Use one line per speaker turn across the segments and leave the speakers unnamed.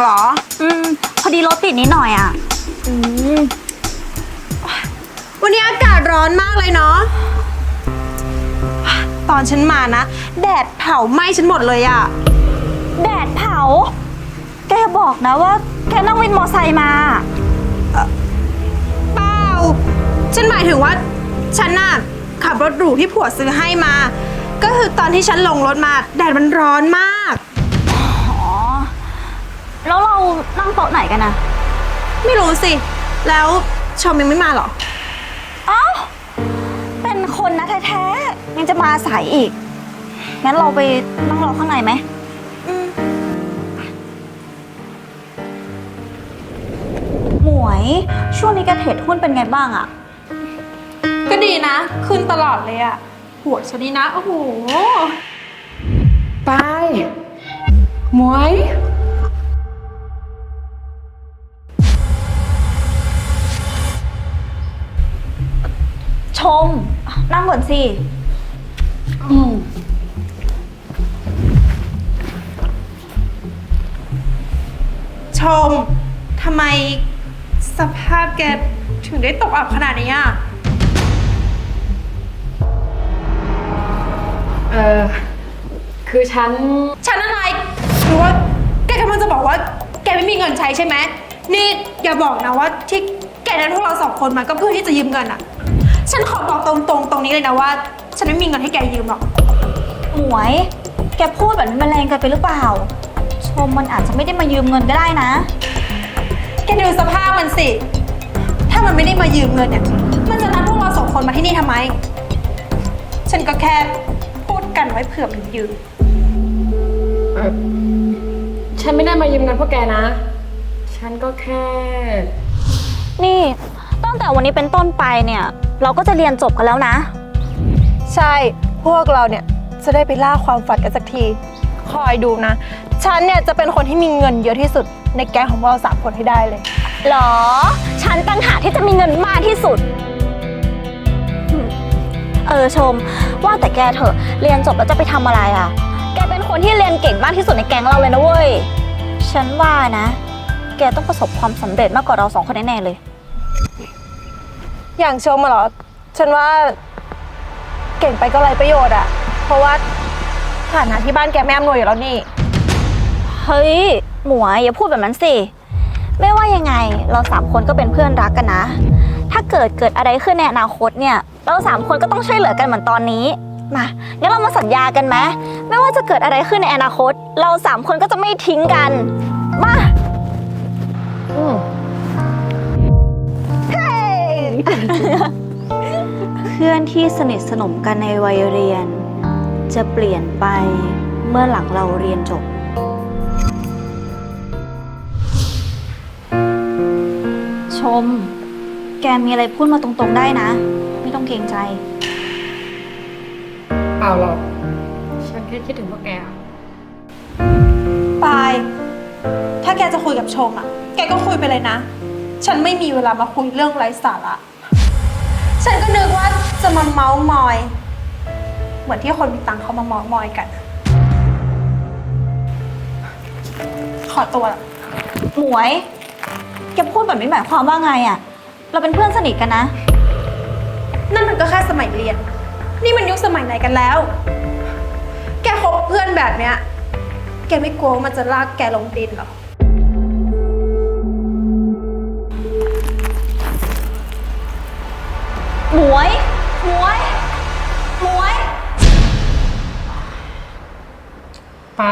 เหรอ
อืม พอดีรถติดนิดหน่อยอะ
อืม วันนี้อากาศร้อนมากเลยเนาะ ตอนฉันมานะ แดดเผาไหม้ฉันหมดเลยอะ
แดดเผา แกบอกนะว่า แกนั่งวินมอไซค์มา
เปล่า ฉันหมายถึงว่า ฉันน่ะขับรถหรูที่ผัวซื้อให้มา ก็คือตอนที่ฉันลงรถมา แดดมันร้อนมาก
อ๋อ แล้วเรานั่งโต๊ะไหนกันนะ
ไม่รู้สิ แล้วชมยังไม่มาเหรอ
เอ้า เป็นคนนะแท้ๆ ยังจะมาสายอีก งั้นเราไปนั่งรอข้างในไหม
อืม
หมวย ช่วงนี้แกเทรดหุ้นเป็นไงบ้างอะ
ก็ดีนะ ขึ้นตลอดเลยอะผัวฉันนี่นะ โอ้โห
ไปหมวย
ชม นั่งก่อนสิ
อืม
ชม ทำไมสภาพแกถึงได้ตกอับขนาดนี้อะ
เออคือฉัน
ฉันอะไร หรือว่า แกกำลังจะบอกว่า แกไม่มีเงินใช้ใช่ไหม นี่อย่าบอกนะว่าที่แกนัดพวกเราสองคนมาก็เพื่อที่จะยืมเงินอะ ฉันขอบอกตรงๆ ตรงนี้เลยนะว่า ฉันไม่มีเงินให้แกยืมหรอก
หมวย แกพูดแบบนี้มันแรงเกินไปหรือเปล่า ชมมันอาจจะไม่ได้มายืมเงินก็ได้นะ
แกดูสภาพมันสิ ถ้ามันไม่ได้มายืมเงินเนี่ย มันจะนัดพวกเราสองคนมาที่นี่ทำไม ฉันก็แค่พูดกันไว้เผื่อมันยืม
เออฉันไม่ได้มายืมเงินพวกแกนะ ฉันก็แค่
นี่ ตั้งแต่วันนี้เป็นต้นไปเนี่ย เราก็จะเรียนจบกันแล้วนะ
ใช่พวกเราเนี่ยจะได้ไปล่าความฝันกันสักที คอยดูนะ ฉันเนี่ยจะเป็นคนที่มีเงินเยอะที่สุดในแก๊งของพวกเราสามคนให้ได้เลย
หรอ ฉันต่างหากที่จะมีเงินมากที่สุด เออชม ว่าแต่แกเถอะ เรียนจบแล้วจะไปทำอะไรอะ แกเป็นคนที่เรียนเก่งมากที่สุดในแก๊งเราเลยนะเว้ย ฉันว่านะ แกต้องประสบความสำเร็จมากกว่าเราสองคนแน่ๆเลย
อย่างชมอะเหรอ ฉันว่า เก่งไปก็ไรประโยชน์อะเพราะว่าฐานะที่บ้านแกไม่อำนวยอยู่แล้วนี่
เฮ้ย หมวยอย่าพูดแบบนั้นสิ ไม่ว่ายังไงเราสามคนก็เป็นเพื่อนรักกันนะ ถ้าเกิดเกิดอะไรขึ้นในอนาคตเนี่ย เราสามคนก็ต้องช่วยเหลือกันเหมือนตอนนี้ มางั้นเรามาสัญญากันไหมไม่ว่าจะเกิดอะไรขึ้นในอนาคต เราสามคนก็จะไม่ทิ้งกัน มา ยเพื่อนที่สนิทสนมกันในวัยเรียน จะเปลี่ยนไปเมื่อหลังเราเรียนจบ ชม แกมีอะไรพูดมาตรงๆได้นะ ไม่ต้องเกรงใจ
เปล่าหรอก ฉันแค่คิดถึงพวกแกอะ
ปาย ถ้าแกจะคุยกับชมอะแกก็คุยไปเลยนะ ฉันไม่มีเวลามาคุยเรื่องไร้สาระ ฉันก็นึกว่าจะมาเมาส์มอย เหมือนที่คนมีตังค์เขามาเมาส์มอยกัน ขอตัวละ
หมวย แกพูดแบบนี้หมายความว่าไงอะเราเป็นเพื่อนสนิทกันนะ
นั่นมันก็แค่สมัยเรียน นี่มันยุคสมัยไหนกันแล้ว แกคบเพื่อนแบบเนี้ย แกไม่กลัวว่ามันจะลากแกลงดินเหรอ
หมวย หมวย หมวย
ไป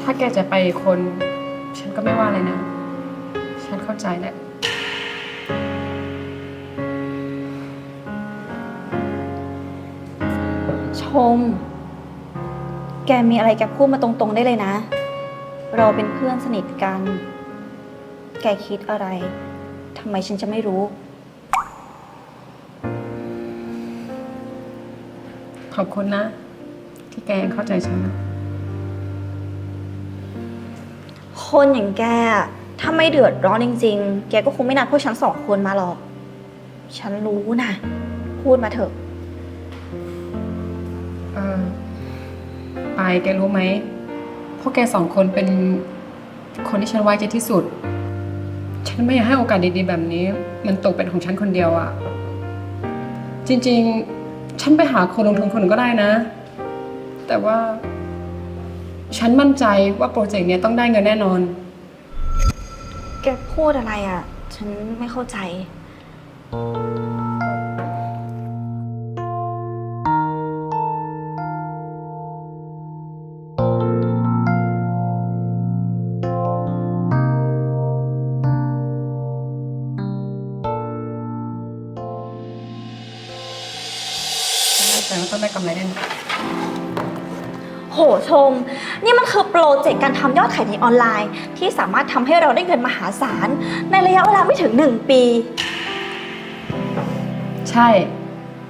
ถ้าแกจะไปอีกคน ฉันก็ไม่ว่าอะไรนะ ฉันเข้าใจแหละ
ชม แกมีอะไรแกพูดมาตรงๆได้เลยนะ เราเป็นเพื่อนสนิทกัน แกคิดอะไร ทำไมฉันจะไม่รู้
ขอบคุณนะ ที่แกยังเข้าใจฉันนะ
คนอย่างแกอะถ้าไม่เดือดร้อนจริง ๆ แกก็คงไม่นัดพวกฉันสองคนมาหรอก ฉันรู้นะ พูดมาเถอะ
เออไปแกรู้ไหมพวกแกสองคนเป็นคนที่ฉันไว้ใจที่สุด ฉันไม่อยากให้โอกาสดีๆ แบบนี้ มันตกเป็นของฉันคนเดียวอะจริง ๆ ฉันไปหาคนลงทุนคนก็ได้นะ แต่ว่า ฉันมั่นใจว่าโปรเจกต์เนี้ยต้องได้เงินแน่นอน
แกพูดอะไรอะ ฉันไม่เข้าใจ
ฉันมั่นใจว่าต้องได้กำไรแน่นอน
โหชม นี่มันคือโปรเจกต์การทำยอดขายในออนไลน์ ที่สามารถทำให้เราได้เงินมหาศาล ในระยะเวลาไม่ถึง 1 ปี
ใช่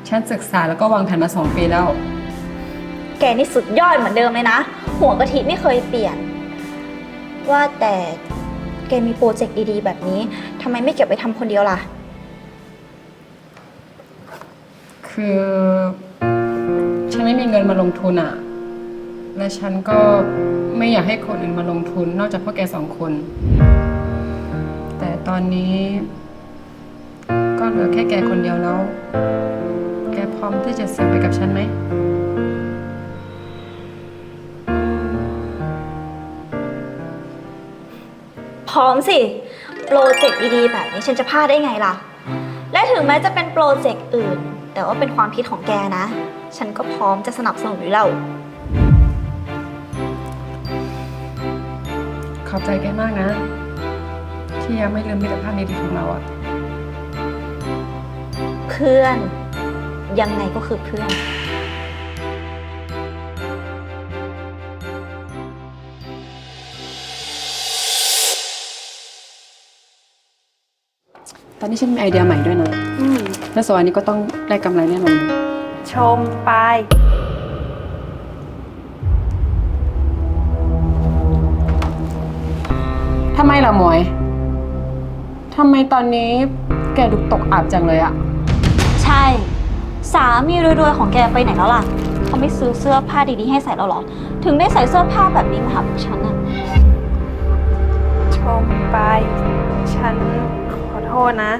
ฉันศึกษาแล้วก็วางแผนมาสองปีแล้ว
แกนี่สุดยอดเหมือนเดิมเลยนะ หัวกะทิไม่เคยเปลี่ยน ว่าแต่แกมีโปรเจกต์ดีๆ แบบนี้ทำไมไม่เก็บไว้ทำคนเดียวล่ะ
คือฉัน ไม่มีเงินมาลงทุนอะและฉันก็ไม่อยากให้คนอื่นมาลงทุน นอกจากพวกแกสองคน แต่ตอนนี้ ก็เหลือแค่แกคนเดียวแล้ว แกพร้อมที่จะเสี่ยงไปกับฉันไหม
พร้อมสิ โปรเจกต์ดีๆ แบบนี้ฉันจะพลาดได้ไงล่ะ และถึงแม้จะเป็นโปรเจกต์อื่น แต่ว่าเป็นความคิดของแกนะ ฉันก็พร้อมจะสนับสนุนอยู่แล้ว
ขอบใจแกมากนะ ที่ยังไม่ลืมมิตรภาพดีๆของเราอะ
เพื่อนยังไงก็คือเพื่อน
ตอนนี้ฉันมีไอเดียใหม่ด้วยนะ
อืม
แล้วสวันนี้ก็ต้องได้กำไรแน่นอน
ชมปาย
ทำไมล่ะหมวย ทำไมตอนนี้แกดูตกอับจังเลยอะ
ใช่ สามีรวยๆของแกไปไหนแล้วล่ะ เขาไม่ซื้อเสื้อผ้าดีๆให้ใส่แล้วเหรอ ถึงได้ใส่เสื้อผ้าแบบนี้มาหาพวกฉันน่ะ
ชมปายฉันขอโทษนะ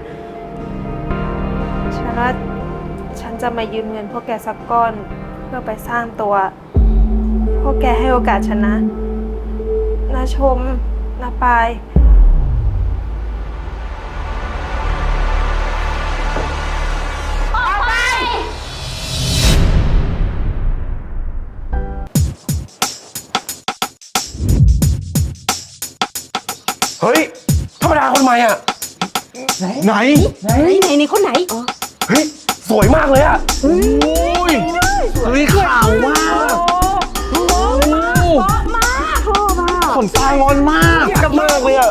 ฉันว่าฉัน จะมายืมเงินพวกแกสักก้อน เพื่อไปสร้างตัว พวกแกให้โอกาสฉันนะนะชมนะปาย
เฮ้ยธรรมดาคนใหม่อะ ไหน ไหน
ไหนไหนคนไหน
เฮ้ย สวยมากเลยอะโอ้ยเฮ้ยข่าวมากโอ้ขนตางอนมากกับมากเลยอะ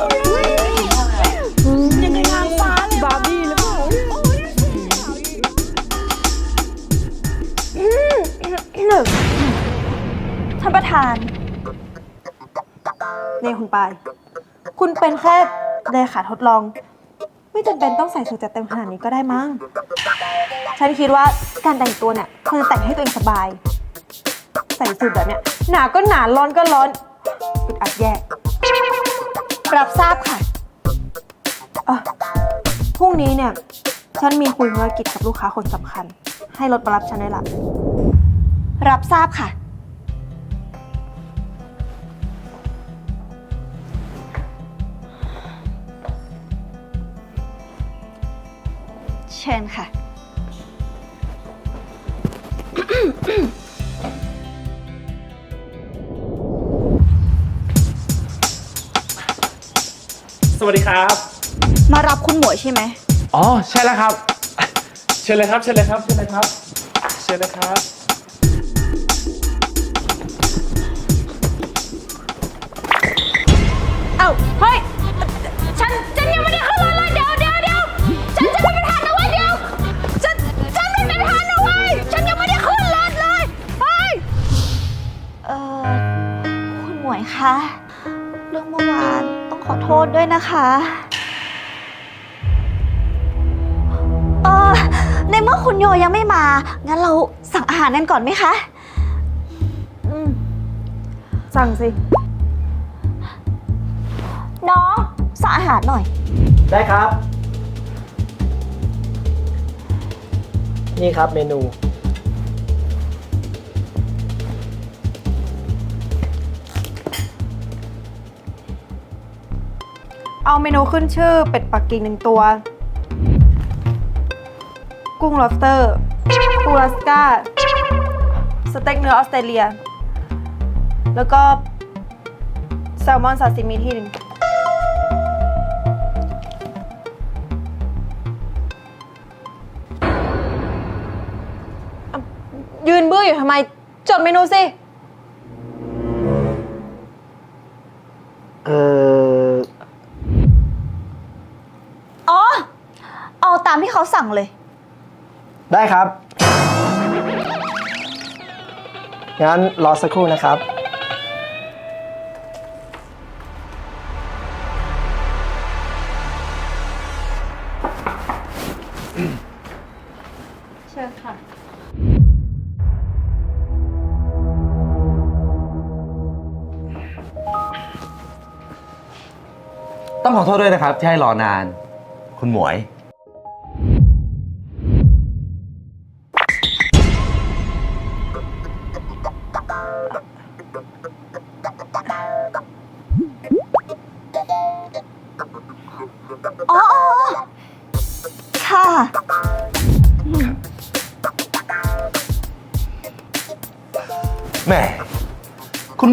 ท่านประธาน
นี่คุณปาย คุณเป็นแค่เลขาทดลอง ไม่จำเป็นต้องใส่สูทจัดเต็มขนาดนี้ก็ได้มั้ง ฉันคิดว่าการแต่งตัวเนี่ยคือแต่งให้ตัวเองสบาย ใส่สูทแบบเนี้ยหนาก็หนาร้อนก็ร้อนอึดอัดแย่
รับทราบค่ะ
เออพรุ่งนี้เนี่ย ฉันมีคุยธุรกิจกับลูกค้าคนสำคัญ ให้รถมารับฉันได้ละ
รับทราบค่ะเชิญค่ะ
สวัสดีครับ
มารับคุณหมวยใช่ไหม
อ๋อ ใช่แล้วครับ เชิญเลยครับ เชิญเลยครับ เชิญเลยครับ เชิญเลยครับ
เอ้า เฮ้ยาหารกันก่อนไหมคะ
อืม สั่งสิ
น้องสั่งอาหารหน่อย
ได้ครับ นี่ครับเมนู
เอาเมนูขึ้นชื่อเป็ดปักกิ่งหนึ่งตัว กุ้ง lobster ปูรัสกา สเต็กเนื้อออสเตรเลีย แล้วก็แซลมอนซาซิมิที่หนึ่งอะยืนเบื่ออยู่ทำไม จดเมนูสิ
เออ
อ๋อ เอาตามที่เขาสั่งเลย
ได้ครับ งั้นรอสักครู่นะครับ
เชิญค่ะ
ต้องขอโทษด้วยนะครับ ที่ให้รอนาน คุณหมวย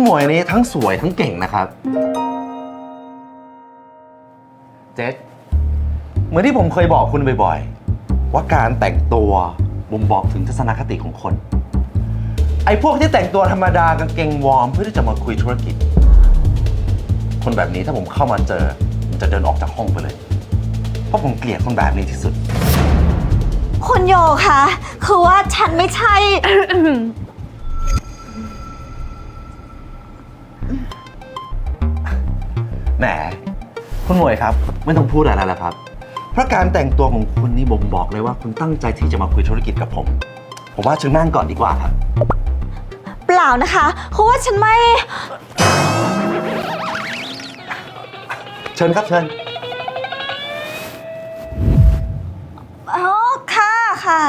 หมวยนี้ทั้งสวยทั้งเก่งนะครับ เจ๊เหมือนที่ผมเคยบอกคุณบ่อยๆ ว่าการแต่งตัวบ่งบอกถึงทัศนคติของคน ไอ้พวกที่แต่งตัวธรรมดากางเกงวอร์มเพื่อที่จะมาคุยธุรกิจ คนแบบนี้ถ้าผมเข้ามาเจอผมจะเดินออกจากห้องไปเลย เพราะผมเกลียดคนแบบนี้ที่สุด
คุณโยคะ คือว่าฉันไม่ใช่
แหม คุณหมวยครับ ไม่ต้องพูดอะไรแล้วครับ เพราะการแต่งตัวของคุณนี่บ่งบอกเลยว่าคุณตั้งใจที่จะมาคุยธุรกิจกับผม ผมว่าเชิญนั่งก่อนดีกว่าครับ
เปล่านะคะคือว่าฉันไม่
เชิญครับเชิญ
อ๋อค่ะค่ะ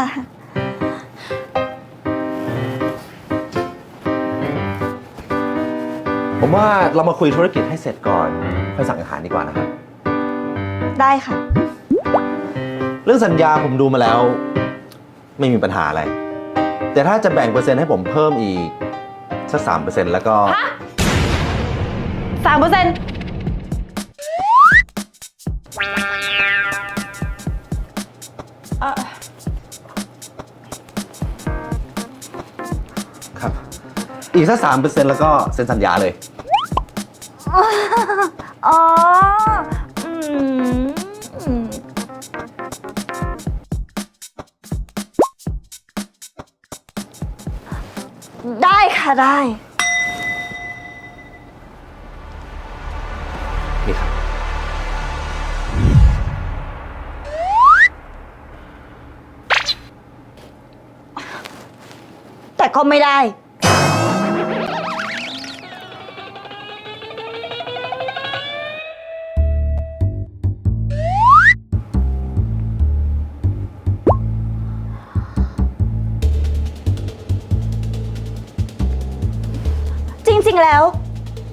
ว่าเรามาคุยธุรกิจให้เสร็จก่อนค่อยสั่งอาหารดีกว่านะครับ
ได้ค่ะ
เรื่องสัญญาผมดูมาแล้ว ไม่มีปัญหาอะไร แต่ถ้าจะแบ่งเปอร์เซ็นต์ให้ผมเพิ่มอีกสักสามเปอร์เซ็นต์แล้วก็
สามเปอร์เซ็นต์
ครับ อีกสักสามเปอร์เซ็นต์แล้วก็เซ็นสัญญาเลย
อ๋ออืมอืมได้ค่ะได้
นี่ครับ
แต่ก็ไม่ได้ งๆแล้ว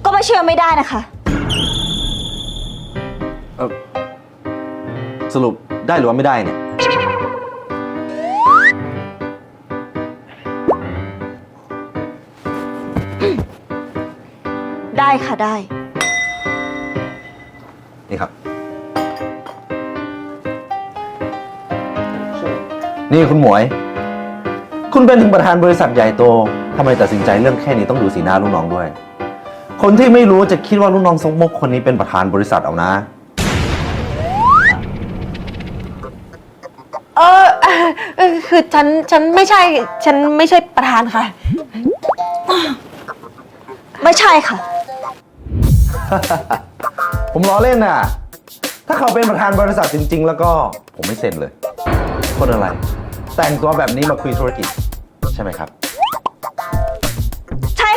ก็ไม่เชื่อไม่ได้นะคะ
เอ่อสรุปได้หรือว่าไม่ได้เนี่ย
ได้ค่ะได้
นี่ครับ นี่คุณหมวย คุณเป็นถึงประธานบริษัทใหญ่โต ทำไมตัดสินใจเรื่องแค่นี้ต้องดูสีหน้าลูกน้องด้วย คนที่ไม่รู้จะคิดว่าลูกน้องซกมกคนนี้เป็นประธานบริษัทเอานะ
เออเออคือฉันฉันไม่ใช่ฉันไม่ใช่ประธานค่ะ
ไม่ใช่ค่ะ
ผมล้อเล่นน่ะ ถ้าเขาเป็นประธานบริษัทจริง ๆ แล้วก็ผมไม่เซ็นเลย คนอะไร แต่งตัวแบบนี้มาคุยธุรกิจ ใช่ไหมครับ
ใช่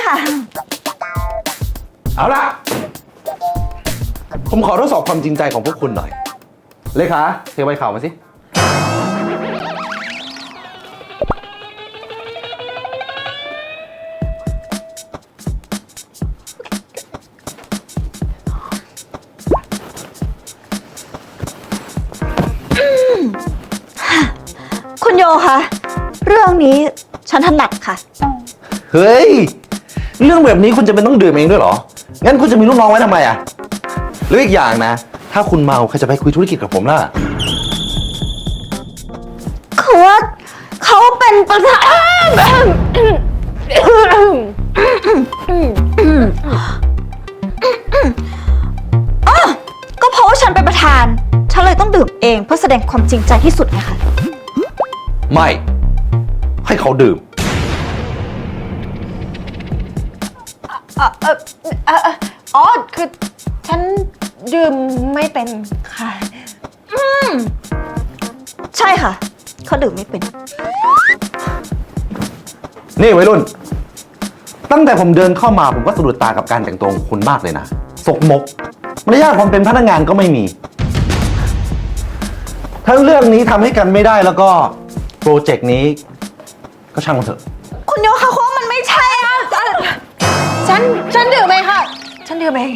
ค่ะ
เอาละผมขอทดสอบความจริงใจของพวกคุณหน่อย เลขาเทใบข่าวมาสิ
คุณโยคะ เรื่องนี้ฉันถนัดค่ะ
เฮ้ย เรื่องแบบนี้คุณจะเป็นต้องดื่มเองด้วยเหรอ งั้นคุณจะมีลูกน้องไว้ทำไมอะแล้วอีกอย่างนะ ถ้าคุณเมาใครจะไปคุยธุรกิจกับผมล่ะ
คือว่าเขาเป็นประธานอ๋อก็เพราะว่าฉันเป็นประธาน ฉันเลยต้องดื่มเองเพื่อแสดงความจริงใจที่สุดไงคะ
ไม่ ให้เขาดื่ม
ออเออเออเอ่ออ๋อ คือฉันดื่มไม่เป็นค่ะ
ใช่ค่ะ เขาดื่มไม่เป็น
นี่วัยรุ่น ตั้งแต่ผมเดินเข้ามาผมก็สะดุดตากับการแต่งตัวของคุณมากเลยนะ สกมกมารยาทความเป็นพนักงานก็ไม่มี ถ้าเรื่องนี้ทำให้กันไม่ได้แล้วก็ โปรเจกต์นี้ก็ช่างมันเถอะ
คุณโยคะว่ามันไม่ใช่อะ
ฉัน ฉันดื่มเองค่ะ ฉันดื่มเอง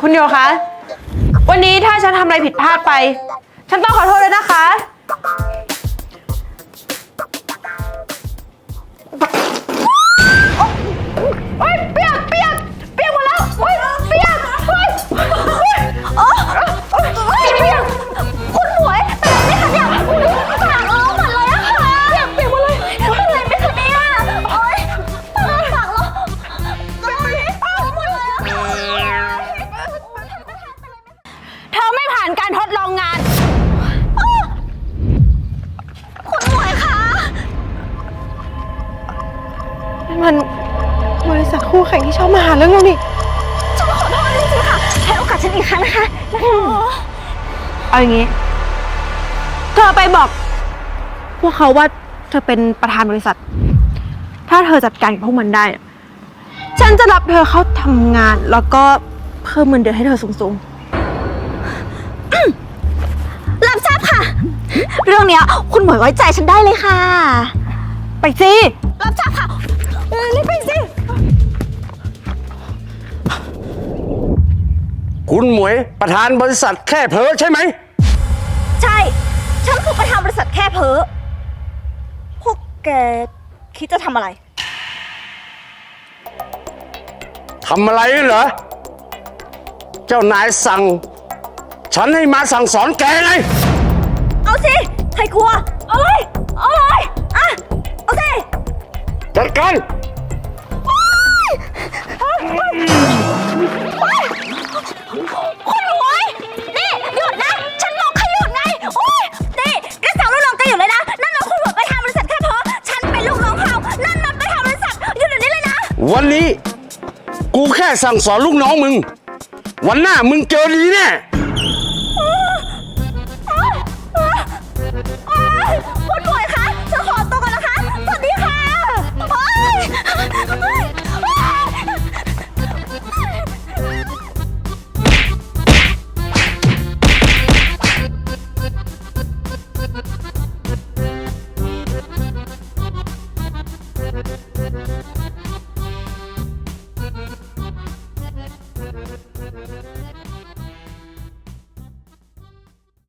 คุณโยคะ วันนี้ถ้าฉันทำอะไรผิดพลาดไป ฉันต้องขอโทษเลยนะคะ เอา
อย่า
งงี้ เธอไปบอก พวกเขาว่าเธอเป็นประธานบริษัท ถ้าเธอจัดการกับพวกมันได้อะฉันจะรับเธอเข้าทำงาน แล้วก็เพิ่มเงินเดือนให้เธอสูง
รับทราบค่ะ เรื่องเนี้ย คุณหมวยไว้ใจฉันได้เลยค่ะ
ๆไปสิ
รับทราบ คุ
ณหมวยประธานบริษัทแค่เพ้อใช่ไหม
ใช่ ฉันคือประธานบริษัทแค่เพ้อพวกแกคิดจะทำอะไร
ทำอะไรเหรอ เจ้านายสั่ง ฉันให้มาสั่งสอนแกไง
เอาสิใครกลัว เอาเลย เอาเลยอะเอาสิ
จัดการ วันนี้ กูแค่สั่งสอนลูกน้องมึง วันหน้ามึงเจอดีแน่